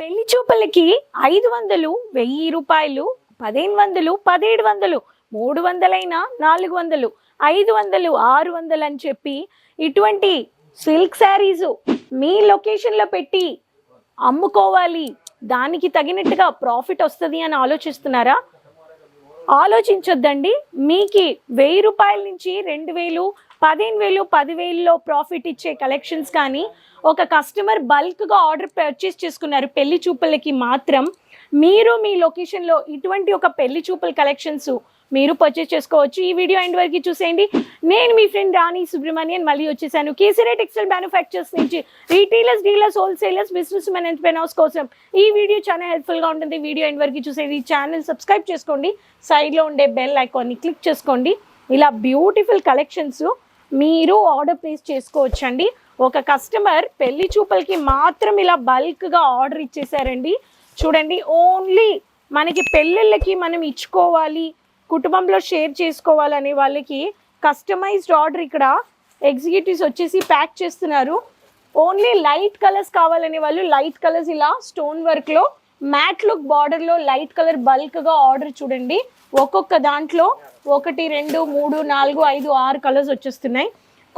పెళ్ళి చూపులకి ఐదు వందలు వెయ్యి రూపాయలు పదిహేను వందలు పదిహేడు వందలు మూడు వందలైనా నాలుగు వందలు ఐదు వందలు ఆరు వందలు అని చెప్పి ఇటువంటి సిల్క్ శారీస్ మీ లొకేషన్లో పెట్టి అమ్ముకోవాలి. దానికి తగినట్టుగా ప్రాఫిట్ వస్తుంది అని ఆలోచిస్తున్నారా? ఆలోచించొద్దండి. మీకు వెయ్యి రూపాయల నుంచి రెండు వేలు పదిహేను వేలు పదివేలలో ప్రాఫిట్ ఇచ్చే కలెక్షన్స్ కానీ ఒక కస్టమర్ బల్క్గా ఆర్డర్ పర్చేస్ చేసుకున్నారు. పెళ్ళి చూపులకి మాత్రం మీరు మీ లొకేషన్లో ఇటువంటి ఒక పెళ్ళి చూపుల కలెక్షన్స్ మీరు పర్చేస్ చేసుకోవచ్చు. ఈ వీడియో ఎండ్ వరకు చూసేయండి. నేను మీ ఫ్రెండ్ రాణి సుబ్రహ్మణ్యన్. మళ్ళీ వచ్చేసాను. కేసీరే టెక్స్టైల్ మ్యానుఫ్యాక్చర్స్ నుంచి retailers dealers wholesalers business men entrepreneurs కోసం ఈ వీడియో చాలా హెల్ప్ఫుల్గా ఉంటుంది. వీడియో ఎండ్ వరకు చూసేది ఛానల్ సబ్స్క్రైబ్ చేసుకోండి. సైడ్లో ఉండే బెల్ ఐకాన్ని క్లిక్ చేసుకోండి. ఇలా బ్యూటిఫుల్ కలెక్షన్స్ మీరు ఆర్డర్ ప్లేస్ చేసుకోవచ్చండి. ఒక కస్టమర్ పెళ్ళి చూపలకి మాత్రం ఇలా బల్క్గా ఆర్డర్ ఇచ్చేసారండి. చూడండి ఓన్లీ మనకి పెళ్ళిళ్ళకి మనం ఇచ్చుకోవాలి కుటుంబంలో షేర్ చేసుకోవాలనే వాళ్ళకి కస్టమైజ్డ్ ఆర్డర్ ఇక్కడ ఎగ్జిక్యూటివ్స్ వచ్చేసి ప్యాక్ చేస్తున్నారు. ఓన్లీ లైట్ కలర్స్ కావాలనే వాళ్ళు లైట్ కలర్స్ ఇలా స్టోన్ వర్క్లో మ్యాట్ లుక్ బార్డర్లో లైట్ కలర్ బల్క్గా ఆర్డర్ చూడండి. ఒక్కొక్క దాంట్లో ఒకటి రెండు మూడు నాలుగు ఐదు ఆరు కలర్స్ వచ్చేస్తున్నాయి.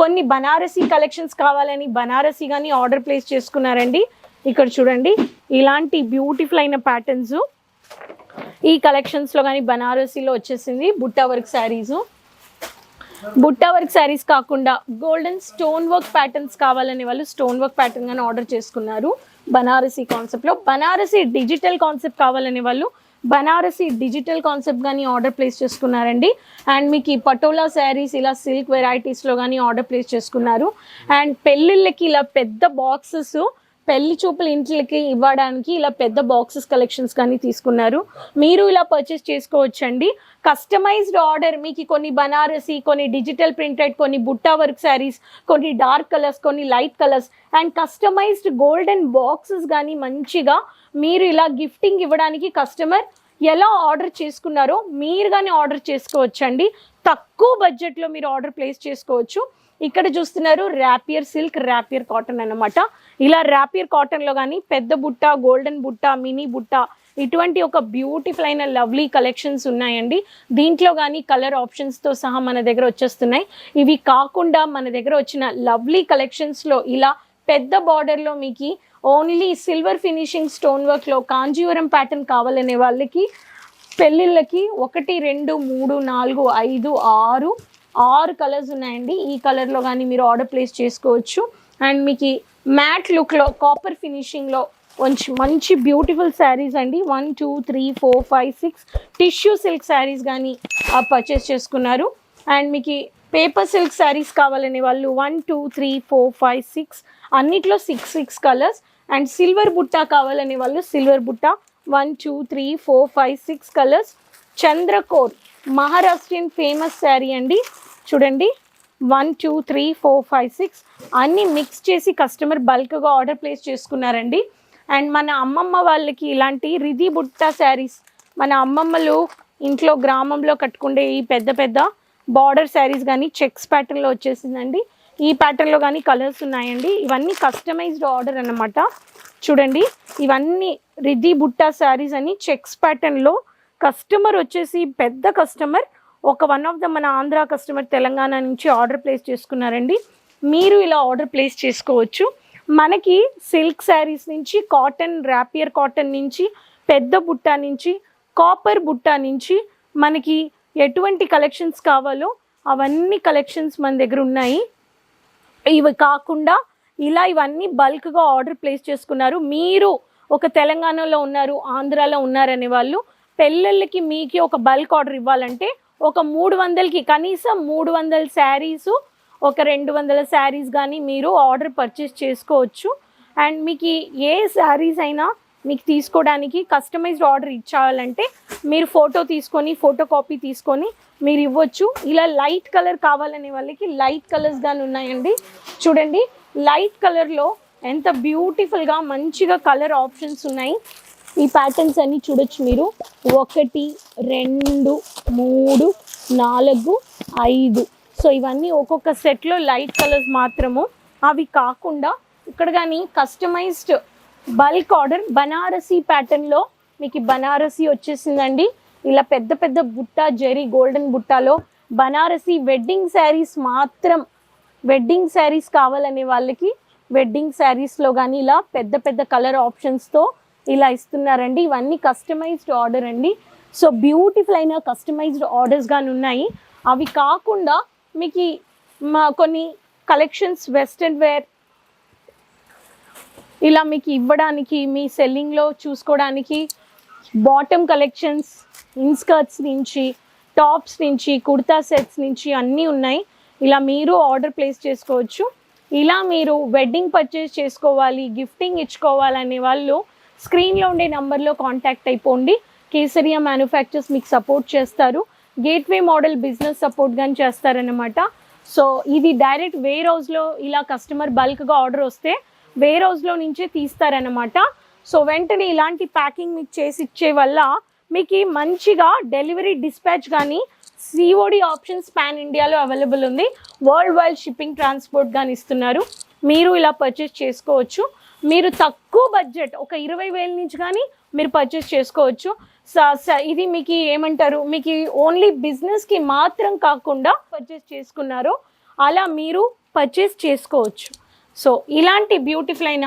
కొన్ని బనారసీ కలెక్షన్స్ కావాలని బనారసీ కానీ ఆర్డర్ ప్లేస్ చేసుకున్నారండి. ఇక్కడ చూడండి ఇలాంటి బ్యూటిఫుల్ అయిన ప్యాటర్న్స్ ఈ కలెక్షన్స్లో కానీ బనారసీలో వచ్చేసింది బుట్టా వర్క్ శారీస్ బుట్టా వర్క్ శారీస్ కాకుండా గోల్డెన్ స్టోన్ వర్క్ ప్యాటర్న్స్ కావాలనే వాళ్ళు స్టోన్ వర్క్ ప్యాటర్న్ కానీ ఆర్డర్ చేసుకున్నారు. బనారసీ కాన్సెప్ట్లో బనారసీ డిజిటల్ కాన్సెప్ట్ కావాలనే వాళ్ళు బనారసీ డిజిటల్ కాన్సెప్ట్ కానీ ఆర్డర్ ప్లేస్ చేసుకున్నారండి. అండ్ మీకు ఈ పటోలా శారీస్ ఇలా సిల్క్ వెరైటీస్లో కానీ ఆర్డర్ ప్లేస్ చేసుకున్నారు. అండ్ పెళ్ళిళ్ళకి ఇలా పెద్ద బాక్సెస్ పెళ్ళి చూపుల ఇంట్లకి ఇవ్వడానికి ఇలా పెద్ద బాక్సెస్ కలెక్షన్స్ కానీ తీసుకున్నారు. మీరు ఇలా పర్చేస్ చేసుకోవచ్చండి. కస్టమైజ్డ్ ఆర్డర్ మీకు కొన్ని బనారసి కొన్ని డిజిటల్ ప్రింటెడ్ కొన్ని బుట్టా వర్క్ శారీస్ కొన్ని డార్క్ కలర్స్ కొన్ని light colours and customised golden boxes కానీ మంచిగా మీరు ఇలా గిఫ్టింగ్ ఇవ్వడానికి కస్టమర్ ఎలా ఆర్డర్ చేసుకున్నారో మీరు కానీ ఆర్డర్ చేసుకోవచ్చండి. తక్కువ బడ్జెట్లో మీరు ఆర్డర్ ప్లేస్ చేసుకోవచ్చు. ఇక్కడ చూస్తున్నారు ర్యాపియర్ సిల్క్ ర్యాపియర్ కాటన్ అనమాట ఇలా ర్యాపియర్ కాటన్లో కానీ పెద్ద బుట్ట గోల్డెన్ బుట్ట మినీ బుట్ట ఇటువంటి ఒక బ్యూటిఫుల్ అయిన లవ్లీ కలెక్షన్స్ ఉన్నాయండి. దీంట్లో కానీ కలర్ ఆప్షన్స్తో సహా మన దగ్గర వచ్చేస్తున్నాయి. ఇవి కాకుండా మన దగ్గర వచ్చిన లవ్లీ కలెక్షన్స్లో ఇలా పెద్ద బార్డర్లో మీకు ఓన్లీ సిల్వర్ ఫినిషింగ్ స్టోన్ వర్క్లో కాంజీవరం ప్యాటర్న్ కావాలనే వాళ్ళకి పెళ్ళిళ్ళకి ఒకటి రెండు మూడు నాలుగు ఐదు ఆరు ఆరు కలర్స్ ఉన్నాయండి. ఈ కలర్లో కానీ మీరు ఆర్డర్ ప్లేస్ చేసుకోవచ్చు. అండ్ మీకు మ్యాట్ లుక్లో కాపర్ ఫినిషింగ్లో మంచి మంచి బ్యూటిఫుల్ శారీస్ అండి. One two three four five six tissue silk saris కానీ పర్చేస్ చేసుకున్నారు. అండ్ మీకు పేపర్ సిల్క్ శారీస్ కావాలనే వాళ్ళు one two three four five six అన్నిట్లో six six colours. And silver బుట్ట కావాలనే వాళ్ళు సిల్వర్ బుట్ట one two three four five six colours. Chandrakor Maharashtrian famous sari అండి. చూడండి. One two three four five six అన్నీ మిక్స్ చేసి కస్టమర్ బల్క్గా ఆర్డర్ ప్లేస్ చేసుకున్నారండి. అండ్ మన అమ్మమ్మ వాళ్ళకి ఇలాంటి రిధి బుట్ట శారీస్ మన అమ్మమ్మలు ఇంట్లో గ్రామంలో కట్టుకుండే ఈ పెద్ద పెద్ద బార్డర్ శారీస్ కానీ చెక్స్ ప్యాటర్న్లో వచ్చేసిందండి. ఈ ప్యాటర్న్లో కానీ కలర్స్ ఉన్నాయండి. ఇవన్నీ కస్టమైజ్డ్ ఆర్డర్ అన్నమాట. చూడండి. ఇవన్నీ రిధి బుట్ట శారీస్ అని చెక్స్ ప్యాటర్న్లో కస్టమర్ వచ్చేసి పెద్ద కస్టమర్ ఒక వన్ ఆఫ్ ద మన ఆంధ్ర కస్టమర్ తెలంగాణ నుంచి ఆర్డర్ ప్లేస్ చేసుకున్నారండి. మీరు ఇలా ఆర్డర్ ప్లేస్ చేసుకోవచ్చు. మనకి సిల్క్ శారీస్ నుంచి కాటన్ ర్యాపియర్ కాటన్ నుంచి పెద్ద బుట్ట నుంచి కాపర్ బుట్ట నుంచి మనకి ఎటువంటి కలెక్షన్స్ కావాలో అవన్నీ కలెక్షన్స్ మన దగ్గర ఉన్నాయి. ఇవి కాకుండా ఇలా ఇవన్నీ బల్క్గా ఆర్డర్ ప్లేస్ చేసుకున్నారు. మీరు ఒక తెలంగాణలో ఉన్నారు ఆంధ్రాలో ఉన్నారనే వాళ్ళు పెళ్ళిళ్ళకి మీకు ఒక బల్క్ ఆర్డర్ ఇవ్వాలంటే ఒక మూడు వందలకి కనీసం మూడు వందల శారీస్ ఒక రెండు వందల శారీస్ కానీ మీరు ఆర్డర్ పర్చేస్ చేసుకోవచ్చు. అండ్ మీకు ఏ శారీస్ అయినా మీకు తీసుకోవడానికి కస్టమైజ్డ్ ఆర్డర్ ఇచ్చాలంటే మీరు ఫోటో తీసుకొని ఫోటో కాపీ తీసుకొని మీరు ఇవ్వచ్చు. ఇలా లైట్ కలర్ కావాలనే వాళ్ళకి లైట్ కలర్స్ కానీ ఉన్నాయండి. చూడండి లైట్ కలర్లో ఎంత బ్యూటిఫుల్గా మంచిగా కలర్ ఆప్షన్స్ ఉన్నాయి. ఈ ప్యాటర్న్స్ అన్ని చూడొచ్చు మీరు. ఒకటి రెండు మూడు నాలుగు ఐదు. సో ఇవన్నీ ఒక్కొక్క సెట్లో లైట్ కలర్స్ మాత్రము. అవి కాకుండా ఇక్కడ కానీ కస్టమైజ్డ్ బల్క్ ఆర్డర్ బనారసీ ప్యాటర్న్లో మీకు బనారసీ వచ్చేసిందండి. ఇలా పెద్ద పెద్ద బుట్ట జెరీ గోల్డెన్ బుట్టాలో బనారసీ వెడ్డింగ్ శారీస్ మాత్రం వెడ్డింగ్ శారీస్ కావాలనే వాళ్ళకి వెడ్డింగ్ శారీస్లో కానీ ఇలా పెద్ద పెద్ద కలర్ ఆప్షన్స్తో ఇలా ఇస్తున్నారండి. ఇవన్నీ కస్టమైజ్డ్ ఆర్డర్ అండి. సో బ్యూటిఫుల్ అయిన కస్టమైజ్డ్ ఆర్డర్స్ కానీ ఉన్నాయి. అవి కాకుండా మీకు మా కొన్ని కలెక్షన్స్ వెస్ట్రన్ వేర్ ఇలా మీకు ఇవ్వడానికి మీ సెల్లింగ్లో చూసుకోవడానికి బాటమ్ కలెక్షన్స్ ఇన్స్కర్ట్స్ నుంచి టాప్స్ నుంచి కుర్తా సెట్స్ నుంచి అన్నీ ఉన్నాయి. ఇలా మీరు ఆర్డర్ ప్లేస్ చేసుకోవచ్చు. ఇలా మీరు వెడ్డింగ్ పర్చేస్ చేసుకోవాలి గిఫ్టింగ్ ఇచ్చుకోవాలనే వాళ్ళు స్క్రీన్లో ఉండే నెంబర్లో కాంటాక్ట్ అయిపోండి. కేసరియా మ్యానుఫ్యాక్చర్స్ మీకు సపోర్ట్ చేస్తారు. గేట్వే మోడల్ బిజినెస్ సపోర్ట్ కానీ చేస్తారనమాట సో ఇది డైరెక్ట్ వేర్ హౌస్లో ఇలా కస్టమర్ బల్క్గా ఆర్డర్ వస్తే వేర్ హౌస్లో నుంచే తీస్తారనమాట సో వెంటనే ఇలాంటి ప్యాకింగ్ మీకు చేసి ఇచ్చే వల్ల మీకు మంచిగా డెలివరీ డిస్పాచ్ కానీ సిఓడి ఆప్షన్స్ పాన్ ఇండియాలో అవైలబుల్ ఉంది. వరల్డ్ వైడ్ షిప్పింగ్ ట్రాన్స్పోర్ట్ కానీ ఇస్తున్నారు. మీరు ఇలా పర్చేస్ చేసుకోవచ్చు. మీరు తక్కువ బడ్జెట్ ఒక ఇరవై వేల నుంచి కానీ మీరు పర్చేస్ చేసుకోవచ్చు. ఇది మీకు ఏమంటారు? మీకు ఓన్లీ బిజినెస్కి మాత్రం కాకుండా పర్చేస్ చేసుకున్నారో. అలా మీరు పర్చేస్ చేసుకోవచ్చు. సో ఇలాంటి బ్యూటిఫుల్ అయిన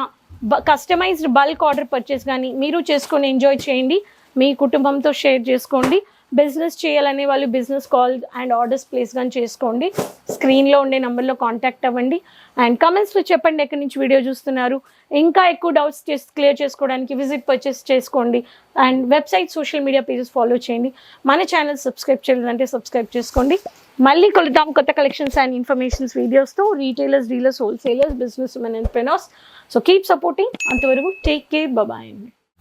కస్టమైజ్డ్ బల్క్ ఆర్డర్ పర్చేస్ కానీ మీరు చేసుకొని ఎంజాయ్ చేయండి. మీ కుటుంబంతో షేర్ చేసుకోండి. బిజినెస్ చేయాలనే వాళ్ళు business call and orders place కానీ చేసుకోండి. స్క్రీన్లో ఉండే నెంబర్లో కాంటాక్ట్ అవ్వండి. అండ్ కమెంట్స్లో చెప్పండి ఎక్కడి నుంచి వీడియో చూస్తున్నారు. ఇంకా ఎక్కువ డౌట్స్ చేసి క్లియర్ చేసుకోవడానికి విజిట్ పర్చేస్ చేసుకోండి. And website social media pages follow చేయండి. మన ఛానల్ సబ్స్క్రైబ్ చేయాలంటే సబ్స్క్రైబ్ చేసుకోండి. మళ్ళీ కలుద్దాం కొత్త కలెక్షన్స్ అండ్ ఇన్ఫర్మేషన్స్ వీడియోస్తో retailers dealers wholesalers business men entrepreneurs so keep supporting అంతవరకు టేక్ కేర్ బాయ్ అండి